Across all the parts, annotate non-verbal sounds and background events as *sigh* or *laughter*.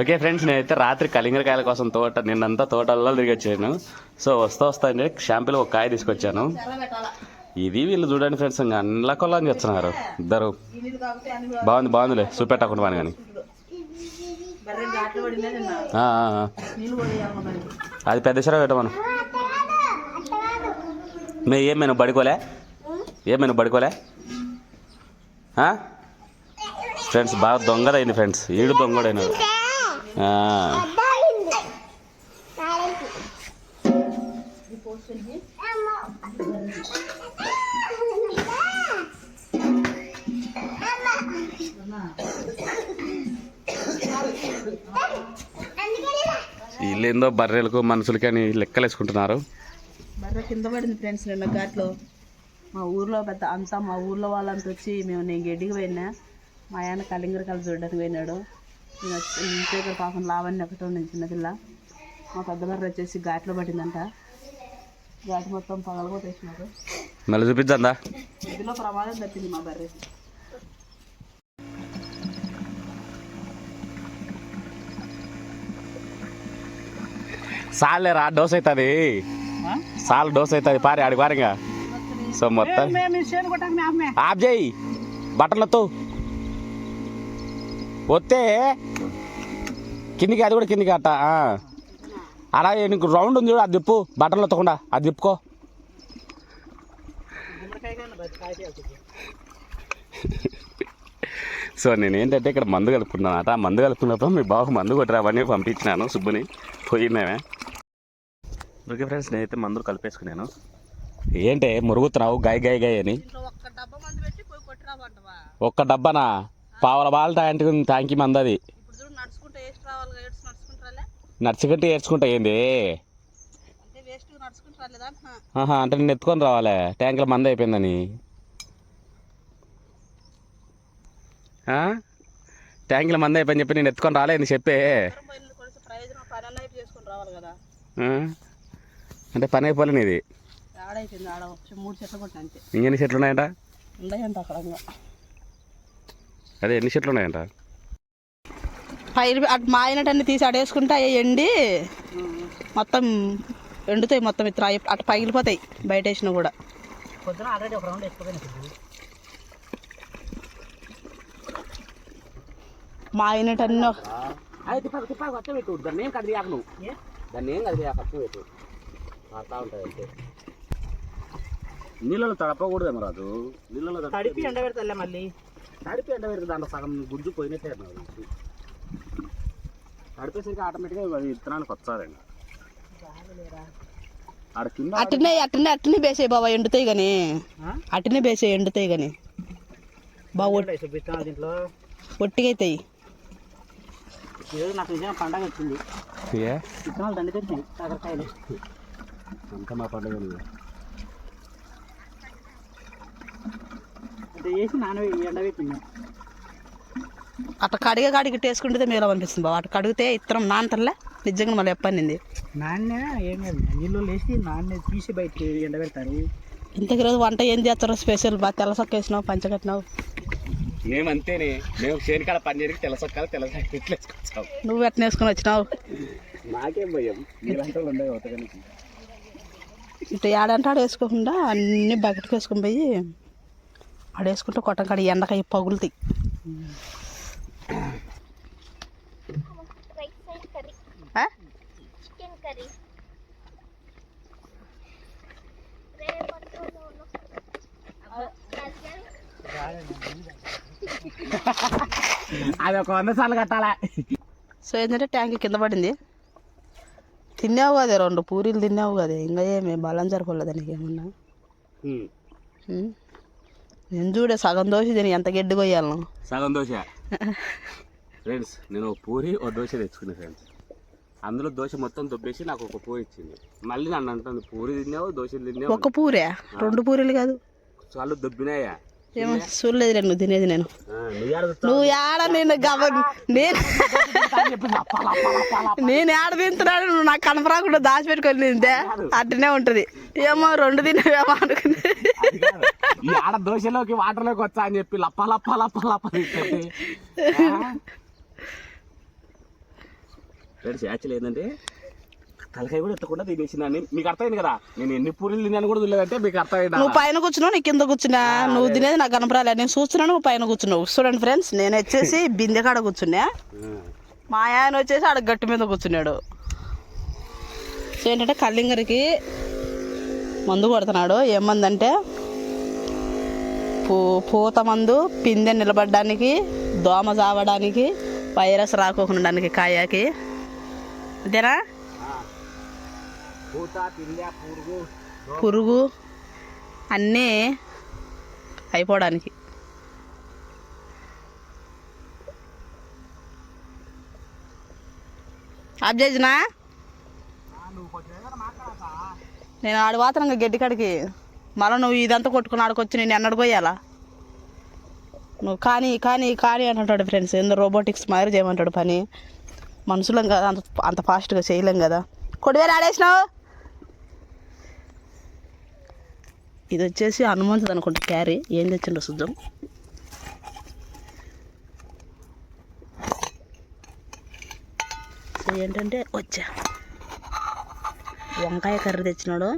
Okay friends నేనైతే రాత్రి కలింగరకాయల కోసం తోట నిన్నంతా తోటల్లో తిరిగి వచ్చాను సో వస్తా వస్తా అండి షాంపూలో ఒక కాయ తీసుకొచ్చాను. ఇది వీళ్ళు చూడండి ఫ్రెండ్స్ ఇంకా అన్లా కొల్లని చెప్తున్నారు ఇద్దరు. బాగుంది బాగుందిలే. చూపెట్టకుండా కానీ. అది పెద్ద సరే పెట్టమను మే ఏమైనా బడుకోలే ఏమైనా బడుకోలే ఫ్రెండ్స్ బాగా దొంగదైంది ఫ్రెండ్స్. ఈడు దొంగడైనాడు. వీళ్ళేందో బర్రెలకు మనుషులకి అని లెక్కలేసుకుంటున్నారు. బర్రె కింద పడింది ఫ్రెండ్స్ నిన్న ఘాట్లో. మా ఊర్లో పెద్ద అంతా మా ఊర్లో వాళ్ళంతా వచ్చి మేము నేను గడ్డికి పోయినా మా ఆయన కలింగరకాయలు చూడడానికి పోయినాడు. దగ్గర పాపం లావణ్య ఒకటి ఉంది చిన్నపిల్ల మా పెద్ద బర్రె వచ్చేసి ఘాట్లో పడిందంట. ఘాటు మొత్తం పగలగొట్టేసినారు. మళ్ళీ చూపించందా ఇదిలో ప్రమాదం తప్పింది మా బర్రె. సాలే రా డోస్ అవుతుంది సాల్ డోస్ అవుతుంది పారి ఆడి పారిగా. సో మొత్తం ఆఫ్ చేయి. బట్టలతో వస్తే కిందికి అది కూడా కిందికి అట్ట ఆ. అలా నీకు రౌండ్ ఉంది చూడు అది తిప్పు బట్టలు ఎత్తకుండా అది తిప్పుకో. సో నేను ఏంటంటే ఇక్కడ మందు కలుపుకున్నాను అట ఆ మందు కలుపుకున్నప్పుడు మీ బాబు మందు కొట్టిరావని పంపించినాను సుబ్బుని. పోయినామే ఓకే ఫ్రెండ్స్ నేనైతే మందులు కలిపేసుకున్నాను. ఏంటే మురుగుతున్నావు గాయ గాయ గాయ అని. ఒక్క డబ్బానా? పావుల బాల ట్యాంక్ ట్యాంకి మంది అది. ఇప్పుడు చూడు నడుచుకుంటే ఏడ్చుకుంటా ఏంది? అంటే నేను ఎత్తుకొని రావాలి. ట్యాంకులో మంది అయిపోయిందని? ట్యాంకులో మంది అయిపోయింది చెప్పి నేను ఎత్తుకొని రాలేదని చెప్పే? అంటే పని అయిపోలేదు ఇది ఇంకెన్ని చెట్లు ఉన్నాయంట? ఉన్నాయంట అక్కడ ఇంకా. అదే ఎన్ని చెట్లు ఉన్నాయంట? పైరు అటు మాయినటన్ని తీసి అడేసుకుంటే అవి ఎండి మొత్తం ఎండుతాయి మొత్తం ఇతర అటు పగిలిపోతాయి బయట వేసినా కూడా. పొద్దున ఆల్రెడీ ఒక రౌండ్ వేసుకోపోయినా మాయినటన్ని అది తిప్పాకు తిప్పాకు అట్ట పెట్టు. దాన్ని ఏం కదిలి ఆకు నువ్వు దాన్ని ఏం కదిలి ఆకు అట్ట పెట్టు. ఆడుతూ ఉంటుంది అంతే నీళ్ళలో తడపకూడదేమో రాదు నీళ్ళలో తడిపి ఎండ పెడతా మళ్ళీ. తడిపి ఎండ పెడితే దాంట్లో సగం గుజ్జు పోయినట్టే నాకు. తడిపేసరికి ఆటోమేటిక్గా అది విత్తనానికి వచ్చారండి ఆడ కింద అట్టనే అట్టనే అట్టనే బేసాయి బాబా ఎండుతాయి కానీ. అట్టనే బేసాయి ఎండుతాయి కానీ. బాగా చూపిస్తాను దీంట్లో? ఒట్టిగైతాయి. ఈరోజు నాకు నిజంగా పండగ వచ్చింది. ఏ? విత్తనాలు దండి తెచ్చాయి కాకరకాయలు. అంత మా పండుగ వేసి నాన ఎండ పెట్టింది. అట్లా కడిగే కాడికి వేసుకుంటే మేలు అనిపిస్తుంది బాబా అటు కడిగితే ఇత్తనం నానతల్లే నిజంగా మళ్ళీ ఎప్పనింది నాన్న ఏం కాదు నీళ్ళు వేసి నాన్న తీసి బయటకి ఎండ పెడతారు. ఇంతకు రోజు వంట ఏం చేస్తారో స్పెషల్ బాగా తెల్ల సొక్క వేసినావు పంచ కట్టినావు? మేము అంతేనే. మేము చేనికాడ పని చేయడానికి తెల్లసొక్కాలి తెల్ల ఇట్లా వేసుకొచ్చాం. నువ్వు ఎట్లా వేసుకొని వచ్చినావు? నాకేం భయం. మీలాంటి వాళ్ళు ఉండే ఒకరికి ఇటు ఏడంటే ఆడ వేసుకోకుండా అన్ని బకెట్కి వేసుకొని పోయి ఆడ వేసుకుంటే కొట్టం కాడ ఎండకాయ పగులుతాయి. అది ఒక వంద సార్లు కట్టాలా? సో ఏంటంటే ట్యాంక్ కింద పడింది. తిన్నావు కదా రెండు పూరీలు తిన్నావు కదా. ఇంకా ఏమి బలం జరపలేదు నీకు ఏమన్నా. ఉం? నేను చూడే సగం దోశ తిని ఎంత గడ్డి కొయ్యాలను? సగం దోశ? ఫ్రెండ్స్ నేను ఒక పూరి ఒక దోశ తెచ్చుకున్నా ఫ్రెండ్స్. అందులో దోశ మొత్తం దొబ్బేసి నాకు ఒక పూరి ఇచ్చింది. మళ్ళీ నన్ను అంటుంది పూరి తిన్నావు దోశలు తిన్నావు? ఒక పూరే? రెండు పూరీలు కాదు. చాలు దొబ్బినాయా? ఏమో చూడలేదు నువ్వు తినేది నేను. నువ్వు ఏడ నేను నేను నేను ఏడ తింటున్నాడు నువ్వు నాకు కనపరాకుండా దాచిపెట్టుకొని తింటే అట్టనే ఉంటుంది. ఏమో రెండు తినేవేమో అనుకుని అది కాదు. ఈ ఆడ దోశలోకి వాటర్లోకి వచ్చా అని చెప్పి లప్ప లప్ప లప్ప లప్ప యాక్చువల్ ఏంటంటే తలకాయ కూడా ఎత్తకుండా తినేసిందని మీకు అర్థమైంది కదా? నేను ఎన్ని పూరీలు తిన్నాను కూడా తెలియదంటే మీకు అర్థమైందా? నువ్వు పైన కూర్చున్నావు నీ కింద కూర్చున్నా. నువ్వు తినేది నాకు కనపరాలే నేను చూస్తున్నాను నువ్వు పైన కూర్చున్నావు. చూడండి ఫ్రెండ్స్ నేను వచ్చేసి *laughs* బిందె కాడ కూర్చున్నా. మా ఆయన వచ్చేసి ఆడ గట్టు మీద కూర్చున్నాడు. సో ఏంటంటే కల్లింగరికి మందు కొడుతున్నాడు. ఏం మందు అంటే పూ పూత మందు పిందె నిలబడడానికి దోమ చావడానికి వైరస్ రాకోకుండా కాయకి. అంతేనా పురుగు పురుగు అన్నీ అయిపోవడానికి. ఆఫ్ చేసినా నేను ఆడు వాతనంగా గడ్డి కాడికి. మళ్ళీ నువ్వు ఇదంతా కొట్టుకుని ఆడుకొచ్చి నేను ఎన్నడు పోయాలా? నువ్వు కానీ కానీ కానీ అంటుంటాడు ఫ్రెండ్స్ ఎందుకు రోబోటిక్స్ మాదిరి చేయమంటాడు పని. మనుషులం కదా అంత అంత ఫాస్ట్గా చేయలేం కదా. కొడివేరు ఆడేసినావు? ఇది వచ్చేసి హనుమంతుడు అనుకుంటా క్యారీ ఏం తెచ్చిండో శుద్ధం సో ఏంటంటే వచ్చా. వంకాయ కర్రీ తెచ్చినాడు.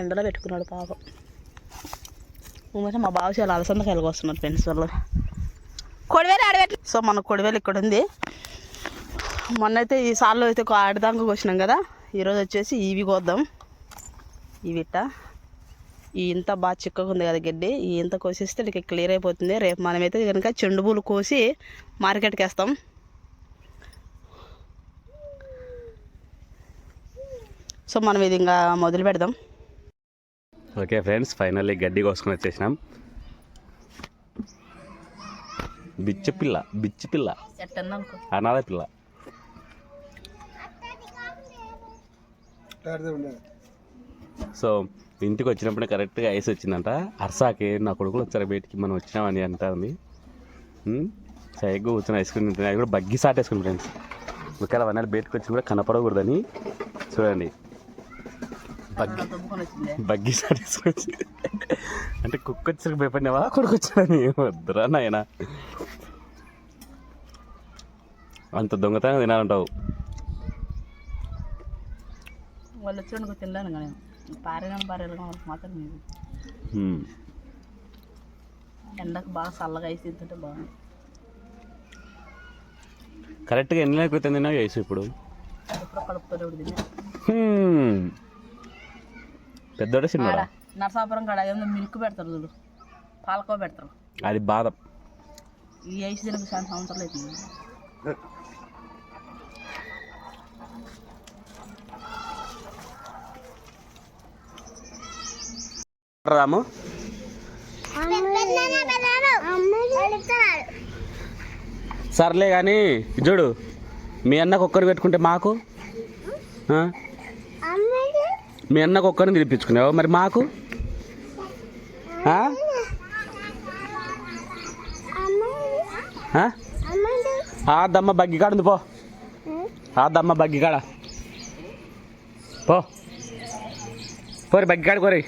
ఎండలో పెట్టుకున్నాడు పాపం. మా బావ చాలా అలసందకాయలు వస్తున్నారు ఫ్రెండ్స్ వాళ్ళు. కొడివేలు ఆడబెట్టి సో మన కొడివేలు ఇక్కడ ఉంది. మొన్నైతే ఈ సార్లు అయితే ఒక వచ్చినాం కదా. ఈరోజు వచ్చేసి ఇవి కోద్దాం. ఇవిట ఈ ఇంత బాగా చిక్కగా ఉంది కదా గడ్డి. ఈ ఇంత కోసేస్తే నీకు క్లియర్ అయిపోతుంది. రేపు మనమైతే కనుక చెండు పూలు కోసి మార్కెట్కి వేస్తాం. సో మనం ఇది ఇంకా మొదలు పెడదాం. ఓకే ఫ్రెండ్స్ ఫైనల్లీ గడ్డి కోసుకొని వచ్చేసినాం. బిచ్చి పిల్ల బిచ్చి పిల్ల. అనాథ పిల్ల. సో ఇంటికి వచ్చినప్పుడే కరెక్ట్గా ఐస్ వచ్చిందంట. అర్సాకి నా కొడుకులు వచ్చారు బయటికి మనం వచ్చినామని అంటుంది. సైగ్గా కూర్చొని ఐస్ క్రీమ్ అది కూడా బగ్గి సాట్ వేసుకుని ఫ్రెండ్స్ ఒకవేళ వన్ బయటకు వచ్చి కూడా కనపడకూడదని. చూడండి. బగ్గి బగ్గి అంటే కుక్క వచ్చి భయపడినావా కొడుకు వచ్చాడని వద్దురా నాయన. అంత దొంగతనం తినాలంటావు. వాళ్ళు వచ్చి తినలేను కానీ పారేగా మాత్రం. ఎండకు బాగా చల్లగా వేసి తింటుంటే బాగుంది. కరెక్ట్గా ఎన్ని నెలల క్రితం తిన్నావు వేసు ఇప్పుడు? కడుపుతో. పెద్దోడే చిన్నోడా? నరసాపురం కాడ ఏదో మిల్క్ పెడతారు చూడు. పాలకో పెడతారు. అది బాధ ఈ వేసి దీనికి చాలా సంవత్సరాలు అవుతుంది. రాము? సర్లే కానీ చూడు మీ అన్నకు ఒక్కరు పెట్టుకుంటే మాకు? ఆ? మీ అన్నకు ఒక్కరిని తినిపించుకున్నావు? మరి మాకు? ఆ? దమ్మ బగ్గి కాడ ఉంది పో. ఆ దమ్మ బగ్గి కాడ. పో. పోరి బగ్గి కాడ కోరి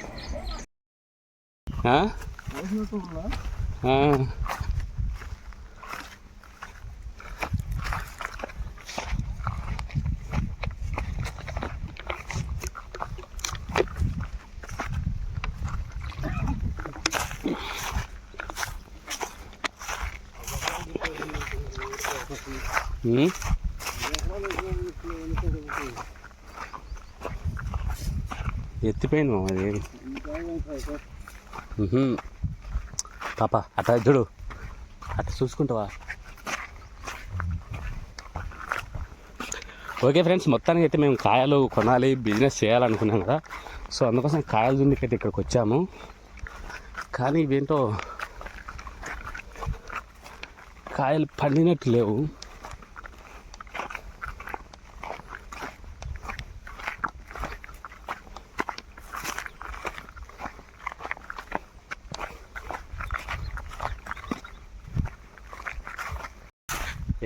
ఎత్తిపోయిన అది పాప అట్లా చూడు. అట్లా చూసుకుంటావా? ఓకే ఫ్రెండ్స్ మొత్తానికి అయితే మేము కాయలు కొనాలి బిజినెస్ చేయాలనుకున్నాం కదా. సో అందుకోసం కాయలు దున్నికైతే ఇక్కడికి వచ్చాము. కానీ ఇవేంటో కాయలు పండినట్టు లేవు.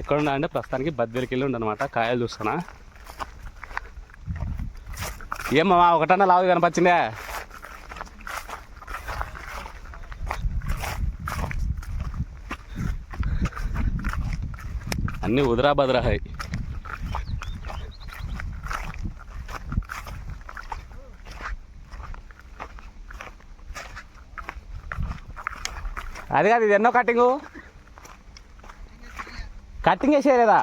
ఎక్కడున్నా అంటే ప్రస్తుతానికి బద్దెలకి వెళ్ళి ఉండనమాట. కాయలు చూస్తున్నా. ఏమమ్మా ఒకటన్నా లావు కనపచ్చిందే. అన్నీ ఉదరా బదరాహాయి అది కాదు ఇది ఎన్నో కటింగు కట్టింగ్ వేసేయలేదా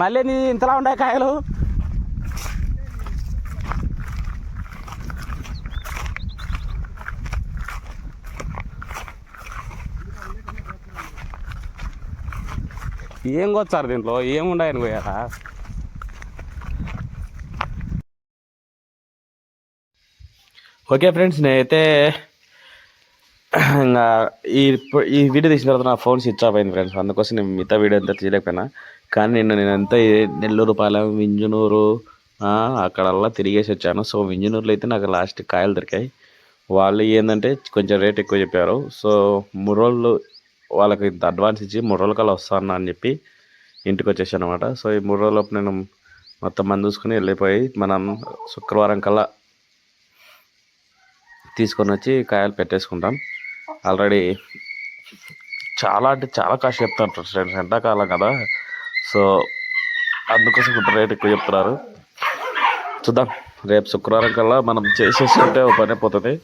మళ్ళీ నీ ఇంతలా ఉండే కాయలు? ఏం కొచ్చారు దీంట్లో? ఏముండాయని పోయారా? ఓకే ఫ్రెండ్స్ నేనైతే ఇంకా ఈ ఈ వీడియో తీసిన తర్వాత నా ఫోన్ స్విచ్ ఆఫ్ అయింది ఫ్రెండ్స్. అందుకోసం నేను మిగతా వీడియో అంతా తీయలేకపోయినా. కానీ నిన్న నేను అంతా నెల్లూరు పాలెం వింజనూరు అక్కడల్లా తిరిగేసి వచ్చాను. సో వింజనూరులో అయితే నాకు లాస్ట్ కాయలు దొరికాయి. వాళ్ళు ఏంటంటే కొంచెం రేట్ ఎక్కువ చెప్పారు. సో మూడు రోజులు వాళ్ళకి ఇంత అడ్వాన్స్ ఇచ్చి మూడు రోజుల కల్లా వస్తాను అని చెప్పి ఇంటికి వచ్చేసాను అనమాట సో ఈ మూడు రోజులపు నేను మొత్తం మంది చూసుకుని వెళ్ళిపోయి మనం శుక్రవారం కల్లా తీసుకొని వచ్చి కాయలు పెట్టేసుకుంటాం. ఆల్రెడీ చాలా అంటే చాలా కాస్ట్ చెప్తాను ఫ్రెండ్స్. ఎండాకాలం కదా. సో అందుకోసం ఇప్పుడు రేట్ ఎక్కువ చెప్తున్నారు. చూద్దాం. రేపు శుక్రవారం కల్లా మనం చేసేసుకుంటే ఒక పని అయిపోతుంది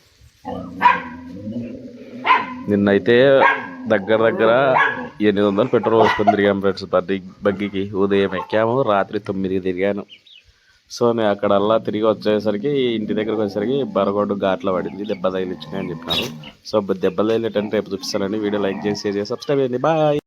నిన్నైతే దగ్గర దగ్గర ఎనిమిది వందలు పెట్రోల్ పోసుకొని తిరిగాము ఫ్రెండ్స్. బగ్గి బగ్గికి ఉదయం ఎక్కాము రాత్రి తొమ్మిదికి తిరిగాను. సో నేను అలా తిరిగి వచ్చేసరికి ఇంటి దగ్గరకు వచ్చేసరికి బరగొడ్డు ఘాట్లో పడింది దెబ్బ తగిలించుకుని అని చెప్పినారు. సో దెబ్బ తగిలినట్టు రేపు చూపిస్తానండి. వీడియో లైక్ చేసి షేర్ చేసి సబ్స్క్రైబ్ చేయండి. బాయ్!